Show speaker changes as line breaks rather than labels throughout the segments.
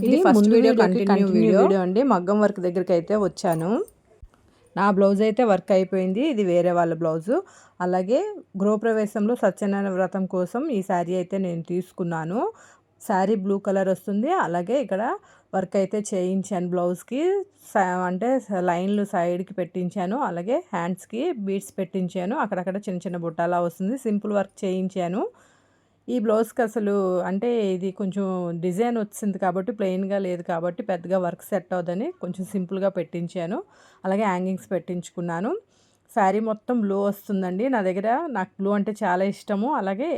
ఇది first video continue video అండి. మగ్గం వర్క్ దగ్గరికి అయితే వచ్చాను. నా బ్లౌజ్ అయితే వర్క్ అయిపోయింది. ఇది వేరే వాళ్ళ బ్లౌజు అలాగే గృహప్రవేశంలో సత్యనారాయణ వ్రతం కోసం ఈ శారీ అయితే నేను తీసుకున్నాను. శారీ బ్లూ కలర్ వస్తుంది. అలాగే ఇక్కడ వర్క్ అయితే చేయించాను బ్లౌజ్కి అంటే లైన్లు సైడ్కి పెట్టించాను. అలాగే హ్యాండ్స్కి బీడ్స్ పెట్టించాను. అక్కడక్కడ చిన్న చిన్న బుట్టాలా వస్తుంది. సింపుల్ వర్క్ చేయించాను. ఈ బ్లౌజ్కి అసలు అంటే ఇది కొంచెం డిజైన్ వచ్చింది కాబట్టి ప్లెయిన్గా లేదు కాబట్టి పెద్దగా వర్క్ సెట్ అవ్వదని కొంచెం సింపుల్గా పెట్టించాను. అలాగే హ్యాంగింగ్స్ పెట్టించుకున్నాను. శారీ మొత్తం బ్లూ వస్తుందండి. నా దగ్గర నాకు బ్లూ అంటే చాలా ఇష్టము. అలాగే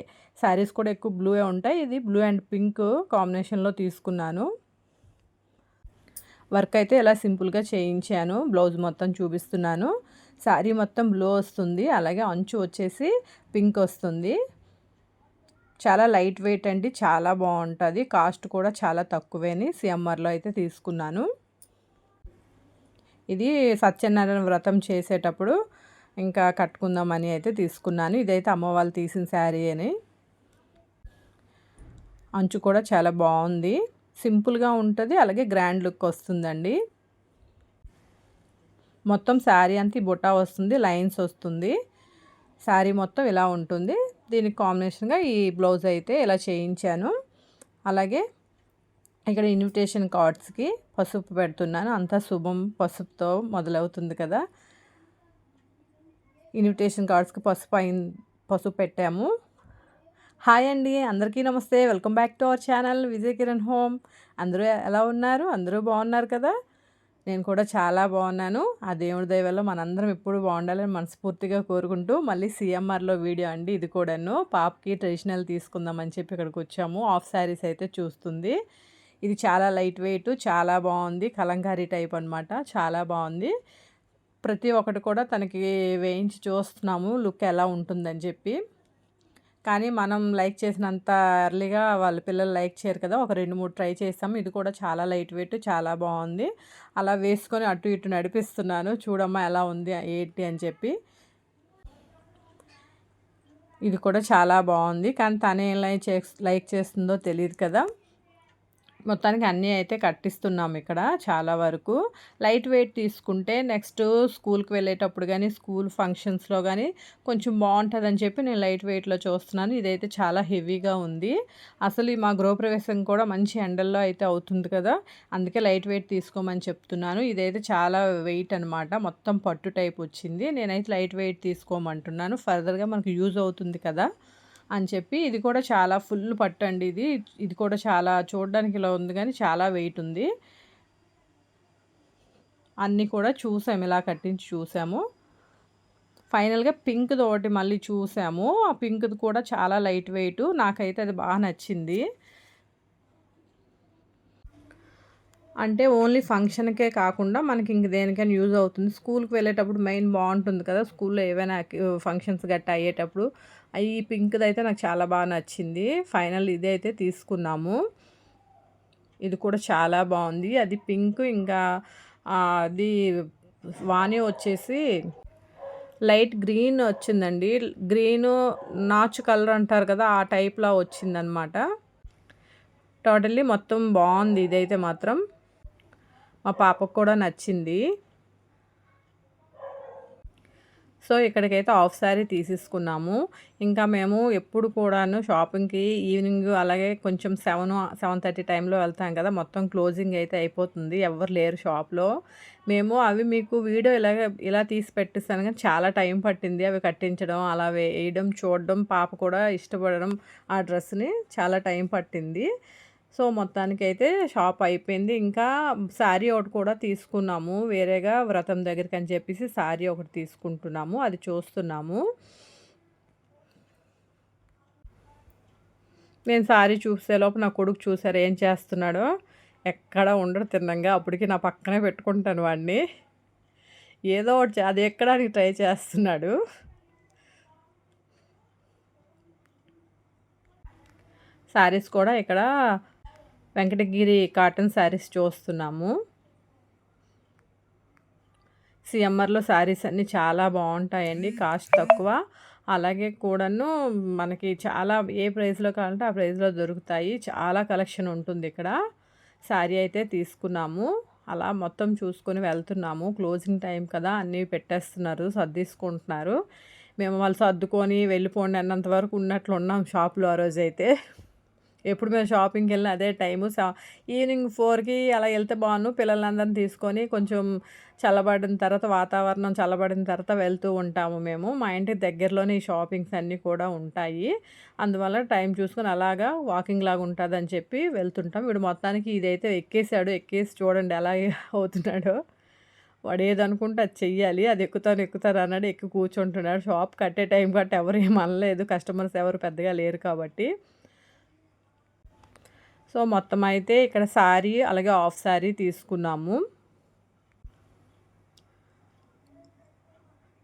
శారీస్ కూడా ఎక్కువ బ్లూయే ఉంటాయి. ఇది బ్లూ అండ్ పింక్ కాంబినేషన్లో తీసుకున్నాను. వర్క్ అయితే ఇలా సింపుల్గా చేయించాను. బ్లౌజ్ మొత్తం చూపిస్తున్నాను. శారీ మొత్తం బ్లూ వస్తుంది. అలాగే అంచు వచ్చేసి పింక్ వస్తుంది. చాలా లైట్ వెయిట్ అండి చాలా బాగుంటుంది. కాస్ట్ కూడా చాలా తక్కువేని సిఎంఆర్లో అయితే తీసుకున్నాను. ఇది సత్యనారాయణ వ్రతం చేసేటప్పుడు ఇంకా కట్టుకుందామని అయితే తీసుకున్నాను. ఇదైతే అమ్మ వాళ్ళు తీసిన శారీ అని. అంచు కూడా చాలా బాగుంది. సింపుల్గా ఉంటుంది అలాగే గ్రాండ్ లుక్ వస్తుందండి. మొత్తం శారీ అంతా బుట్ట వస్తుంది లైన్స్ వస్తుంది. శారీ మొత్తం ఇలా ఉంటుంది. దీనికి కాంబినేషన్గా ఈ బ్లౌజ్ అయితే ఇలా చేయించాను. అలాగే ఇక్కడ ఇన్విటేషన్ కార్డ్స్కి పసుపు పెడుతున్నాను. అంతా శుభం పసుపుతో మొదలవుతుంది కదా. ఇన్విటేషన్ కార్డ్స్కి పసుపు అయిన పసుపు పెట్టాము. హాయ్ అండి అందరికీ నమస్తే. Welcome back to our channel Vijay Kiran home. అందరూ ఎలా ఉన్నారు? అందరూ బాగున్నారు కదా? నేను కూడా చాలా బాగున్నాను. ఆ దేవుడి దయవల్ల మనందరం ఎప్పుడు బాగుండాలని మనస్ఫూర్తిగా కోరుకుంటూ మళ్ళీ సీఎంఆర్లో వీడియో అండి ఇది కూడాను. పాప్కి ట్రెడిషనల్ తీసుకుందామని చెప్పి ఇక్కడికి వచ్చాము. ఆఫ్ శారీస్ అయితే చూస్తుంది. ఇది చాలా లైట్ వెయిట్ చాలా బాగుంది. కలంకారీ టైప్ అనమాట చాలా బాగుంది. ప్రతి ఒక్కటి కూడా తనకి వేయించి చూస్తున్నాము. లుక్ ఎలా ఉంటుందని చెప్పి. కానీ మనం లైక్ చేసినంత ఎర్లీగా వాళ్ళ పిల్లలు లైక్ చేయరు కదా ఒక రెండు మూడు ట్రై చేస్తాము ఇది కూడా చాలా లైట్ వెయిట్ చాలా బాగుంది. అలా వేసుకొని అటు ఇటు నడిపిస్తున్నాను. చూడమ్మా ఎలా ఉంది ఏంటి అని చెప్పి. ఇది కూడా చాలా బాగుంది. కానీ తనే లైక్ లైక్ చేస్తుందో తెలియదు కదా. మొత్తానికి అన్నీ అయితే కట్టిస్తున్నాం ఇక్కడ చాలా వరకు. లైట్ వెయిట్ తీసుకుంటే నెక్స్ట్ స్కూల్కి వెళ్ళేటప్పుడు కానీ స్కూల్ ఫంక్షన్స్లో కానీ కొంచెం బాగుంటుందని చెప్పి నేను లైట్ వెయిట్లో చూస్తున్నాను. ఇదైతే చాలా హెవీగా ఉంది. అసలు మా గృహప్రవేశం కూడా మంచి ఎండల్లో అయితే అవుతుంది కదా. అందుకే లైట్ వెయిట్ తీసుకోమని చెప్తున్నాను. ఇదైతే చాలా వెయిట్ అనమాట మొత్తం పట్టు టైప్ వచ్చింది. నేనైతే లైట్ వెయిట్ తీసుకోమంటున్నాను. ఫర్దర్గా మనకు యూజ్ అవుతుంది కదా. అని చెప్పి ఇది కూడా చాలా ఫుల్ పట్టు అండి ఇది. ఇది కూడా చాలా చూడడానికి ఇలా ఉంది కానీ చాలా వెయిట్ ఉంది. అన్నీ కూడా చూసాము ఇలా కట్టించి చూసాము. ఫైనల్గా పింక్ది ఒకటి మళ్ళీ చూసాము. ఆ పింక్ది కూడా చాలా లైట్ వెయిట్. నాకైతే అది బాగా నచ్చింది. అంటే ఓన్లీ ఫంక్షన్కే కాకుండా మనకి ఇంక దేనికైనా యూజ్ అవుతుంది. స్కూల్కి వెళ్ళేటప్పుడు మెయిన్ బాగుంటుంది కదా స్కూల్లో ఏవైనా ఫంక్షన్స్ గట్టా అయ్యేటప్పుడు. ఈ పింక్ది అయితే నాకు చాలా బాగా నచ్చింది. ఫైనల్ ఇది అయితే తీసుకున్నాము. ఇది కూడా చాలా బాగుంది. అది పింక్ ఇంకా అది వాణి వచ్చేసి లైట్ గ్రీన్ వచ్చిందండి. గ్రీను నాచు కలర్ అంటారు కదా ఆ టైప్లో వచ్చిందనమాట. టోటల్లీ మొత్తం బాగుంది ఇదైతే మాత్రం. మా పాపకు కూడా నచ్చింది. సో ఇక్కడికైతే ఆఫ్ శారీ తీసేసుకున్నాము. ఇంకా మేము ఎప్పుడు కూడాను షాపింగ్కి ఈవినింగ్ అలాగే కొంచెం సెవెన్ సెవెన్ థర్టీ టైంలో వెళ్తాం కదా మొత్తం క్లోజింగ్ అయితే అయిపోతుంది. ఎవరు లేరు షాప్లో. మేము అవి మీకు వీడియో ఇలాగ ఇలా తీసి పెట్టిస్తాను కానీ చాలా టైం పట్టింది అవి కట్టించడం అలా వేయడం చూడడం పాప కూడా ఇష్టపడడం ఆ డ్రెస్ని చాలా టైం పట్టింది. సో మొత్తానికి అయితే షాప్ అయిపోయింది. ఇంకా శారీ ఒకటి కూడా తీసుకున్నాము. వేరేగా వ్రతం దగ్గరికి అని చెప్పేసి శారీ ఒకటి తీసుకుంటున్నాము. అది చూస్తున్నాము. నేను శారీ చూసే లోపు నా కొడుకు చూసారు ఏం చేస్తున్నాడో. ఎక్కడ ఉండడు తిన్నంగా. అప్పటికి నా పక్కనే పెట్టుకుంటాను వాడిని. ఏదో ఒకటి అది ఎక్కడానికి ట్రై చేస్తున్నాడు. శారీస్ కూడా ఇక్కడ వెంకటగిరి కాటన్ శారీస్ చూస్తున్నాము. సిఎంఆర్లో శారీస్ అన్నీ చాలా బాగుంటాయండి కాస్ట్ తక్కువ. అలాగే కూడాను మనకి చాలా ఏ ప్రైస్లో కావాలంటే ఆ ప్రైస్లో దొరుకుతాయి. చాలా కలెక్షన్ ఉంటుంది ఇక్కడ. శారీ అయితే తీసుకున్నాము. అలా మొత్తం చూసుకొని వెళ్తున్నాము. క్లోజింగ్ టైం కదా అన్నీ పెట్టేస్తున్నారు సర్దీసుకుంటున్నారు. మేము వాళ్ళు సర్దుకొని వెళ్ళిపోండి అన్నంత వరకు ఉన్నట్లు ఉన్నాం షాప్లో ఆ రోజు అయితే ఎప్పుడు మేము షాపింగ్కి వెళ్ళిన అదే టైము. ఈవినింగ్ ఫోర్కి అలా వెళ్తే బాగున్నాను పిల్లలందరినీ తీసుకొని కొంచెం చల్లబడిన తర్వాత వాతావరణం చల్లబడిన తర్వాత వెళ్తూ ఉంటాము మేము. మా ఇంటి దగ్గరలోనే ఈ షాపింగ్స్ అన్నీ కూడా ఉంటాయి. అందువల్ల టైం చూసుకొని అలాగా వాకింగ్ లాగా ఉంటుందని చెప్పి వెళ్తుంటాం. వీడు మొత్తానికి ఇదైతే ఎక్కేసాడు. ఎక్కేసి చూడండి ఎలా అవుతున్నాడో. వాడు ఏదనుకుంటే అది చెయ్యాలి. అది ఎక్కుతాను ఎక్కుతారు అన్నాడు. ఎక్కి కూర్చుంటున్నాడు. షాప్ కట్టే టైం కట్టి ఎవరు ఏమనలేదు కస్టమర్స్ ఎవరు పెద్దగా లేరు కాబట్టి. సో మొత్తం అయితే ఇక్కడ శారీ అలాగే హాఫ్ శారీ తీసుకున్నాము.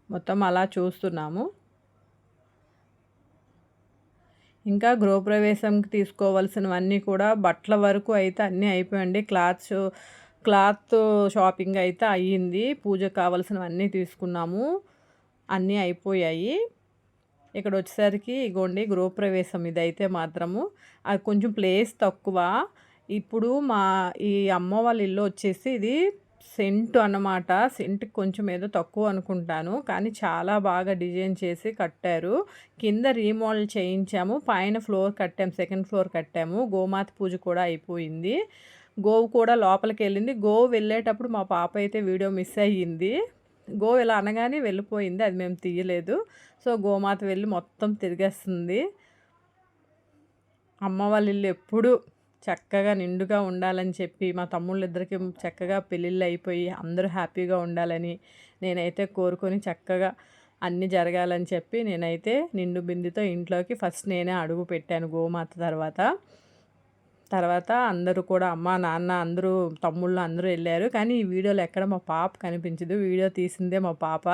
మొత్తం అలా చూస్తున్నాము. ఇంకా గృహప్రవేశంకి తీసుకోవాల్సినవన్నీ కూడా బట్టల వరకు అయితే అన్నీ అయిపోయండి. క్లాత్స్ క్లాత్ షాపింగ్ అయితే అయ్యింది. పూజకు కావాల్సినవన్నీ తీసుకున్నాము. అన్నీ అయిపోయాయి. ఇక్కడ వచ్చేసరికి ఇగోండి గృహప్రవేశం ఇదైతే మాత్రము. అది కొంచెం ప్లేస్ తక్కువ. ఇప్పుడు మా ఈ అమ్మ వాళ్ళ ఇల్లు వచ్చేసి ఇది సెంట్ అన్నమాట. సెంట్ కొంచెం ఏదో తక్కువ అనుకుంటాను. కానీ చాలా బాగా డిజైన్ చేసి కట్టారు. కింద రీమోడల్ చేయించాము. పైన ఫ్లోర్ కట్టాము సెకండ్ ఫ్లోర్ కట్టాము. గోమాత పూజ కూడా అయిపోయింది. గోవు కూడా లోపలికి వెళ్ళింది గోవు వెళ్ళేటప్పుడు మా పాప అయితే వీడియో మిస్ అయ్యింది. గో ఇలా అనగానే వెళ్ళిపోయింది. అది మేము తీయలేదు. సో గోమాత వెళ్ళి మొత్తం తిరిగేస్తుంది. అమ్మ వాళ్ళ ఇల్లు ఎప్పుడు చక్కగా నిండుగా ఉండాలని చెప్పి మా తమ్ముళ్ళిద్దరికి చక్కగా పెళ్ళిళ్ళు అయిపోయి అందరూ హ్యాపీగా ఉండాలని నేనైతే కోరుకొని చక్కగా అన్నీ జరగాలని చెప్పి నేనైతే నిండు బిందుతో ఇంట్లోకి ఫస్ట్ నేనే అడుగు పెట్టాను గోమాత తర్వాత. తర్వాత అందరూ కూడా అమ్మ నాన్న అందరూ తమ్ముళ్ళు అందరూ వెళ్ళారు. కానీ ఈ వీడియోలో ఎక్కడ మా పాప కనిపించదు. వీడియో తీసిందే మా పాప.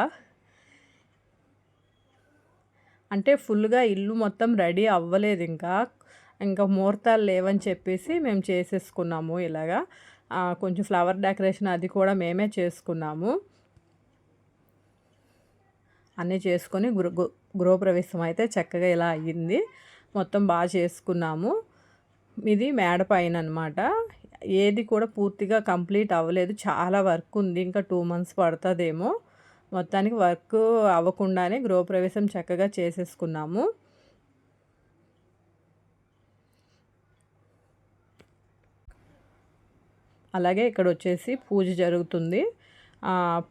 అంటే ఫుల్గా ఇల్లు మొత్తం రెడీ అవ్వలేదు ఇంకా. ఇంకా ముహూర్తాలు లేవని చెప్పేసి మేము చేసేసుకున్నాము ఇలాగా. కొంచెం ఫ్లవర్ డెకరేషన్ అది కూడా మేమే చేసుకున్నాము. అన్నీ చేసుకొని గృహ గృహప్రవేశం అయితే చక్కగా ఇలా అయ్యింది. మొత్తం బాగా చేసుకున్నాము. ఇది మేడ పైన అనమాట ఏది కూడా పూర్తిగా కంప్లీట్ అవ్వలేదు. చాలా వర్క్ ఉంది. ఇంకా టూ మంత్స్ పడుతుందేమో. మొత్తానికి వర్క్ అవ్వకుండానే గృహప్రవేశం చక్కగా చేసేసుకున్నాము. అలాగే ఇక్కడ వచ్చేసి పూజ జరుగుతుంది.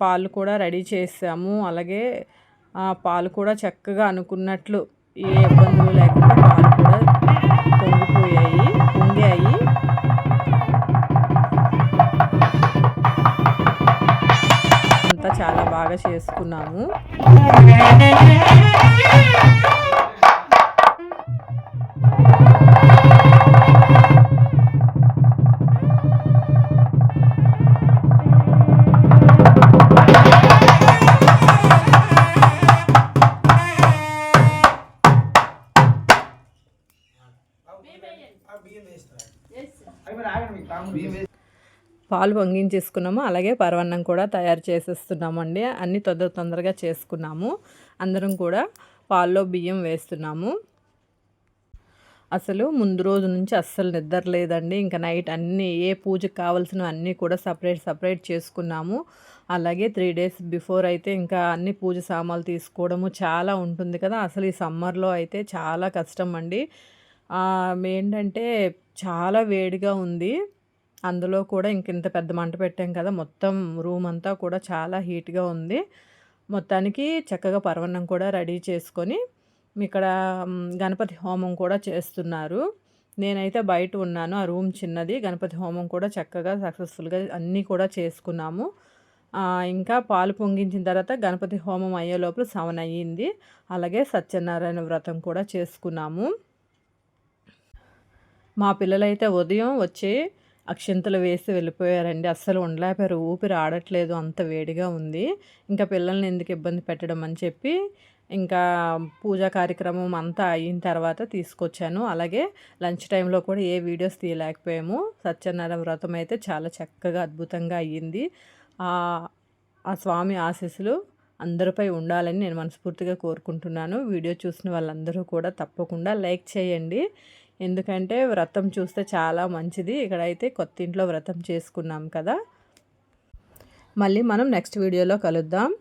పాలు కూడా రెడీ చేసాము. అలాగే పాలు కూడా చక్కగా అనుకున్నట్లు ఏ ఇబ్బందులు లేకుండా పాలు కూడా పొంగిపోయాయి పొంగాయి. అంతా చాలా బాగా చేసుకున్నాము. పాలు పొంగించేసుకున్నాము అలాగే పరవన్నం కూడా తయారు చేసేస్తున్నాము అండి అన్నీ తొందర తొందరగా చేసుకున్నాము. అందరం కూడా పాల్లో బియ్యం వేస్తున్నాము. అసలు ముందు రోజు నుంచి అస్సలు నిద్ర లేదండి. ఇంకా నైట్ అన్నీ ఏ పూజకు కావాల్సినవి అన్నీ కూడా సపరేట్ సపరేట్ చేసుకున్నాము. అలాగే త్రీ డేస్ బిఫోర్ అయితే ఇంకా అన్ని పూజ సామాన్లు తీసుకోవడము చాలా ఉంటుంది కదా. అసలు ఈ సమ్మర్లో అయితే చాలా కష్టం అండి. ఏంటంటే చాలా వేడిగా ఉంది. అందులో కూడా ఇంక ఇంత పెద్ద మంట పెట్టాం కదా మొత్తం రూమ్ అంతా కూడా చాలా హీట్గా ఉంది. మొత్తానికి చక్కగా పర్వణం కూడా రెడీ చేసుకొని ఇక్కడ గణపతి హోమం కూడా చేస్తున్నారు. నేనైతే బయట ఉన్నాను ఆ రూమ్ చిన్నది గణపతి హోమం కూడా చక్కగా సక్సెస్ఫుల్గా అన్నీ కూడా చేసుకున్నాము. ఇంకా పాలు పొంగించిన తర్వాత గణపతి హోమం అయ్యే లోపల సవన్ అయ్యింది. అలాగే సత్యనారాయణ వ్రతం కూడా చేసుకున్నాము. మా పిల్లలైతే ఉదయం వచ్చి అక్షింతలు వేసి వెళ్ళిపోయారండి. అస్సలు ఉండలేకపోయారు. ఊపిరి ఆడట్లేదు. అంత వేడిగా ఉంది. ఇంకా పిల్లల్ని ఎందుకు ఇబ్బంది పెట్టడం అని చెప్పి ఇంకా పూజా కార్యక్రమం అంతా అయిన తర్వాత తీసుకొచ్చాను. అలాగే లంచ్ టైంలో కూడా ఏ వీడియోస్ తీయలేకపోయాము. సత్యనారాయణ వ్రతం అయితే చాలా చక్కగా అద్భుతంగా అయ్యింది. ఆ స్వామి ఆశీస్సులు అందరిపై ఉండాలని నేను మనస్ఫూర్తిగా కోరుకుంటున్నాను. వీడియో చూసిన వాళ్ళందరూ కూడా తప్పకుండా లైక్ చేయండి. ఎందుకంటే వ్రతం చూస్తే చాలా మంచిది. ఇక్కడైతే కొత్త ఇంట్లో వ్రతం చేసుకున్నాం కదా. మళ్ళీ మనం నెక్స్ట్ వీడియోలో కలుద్దాం.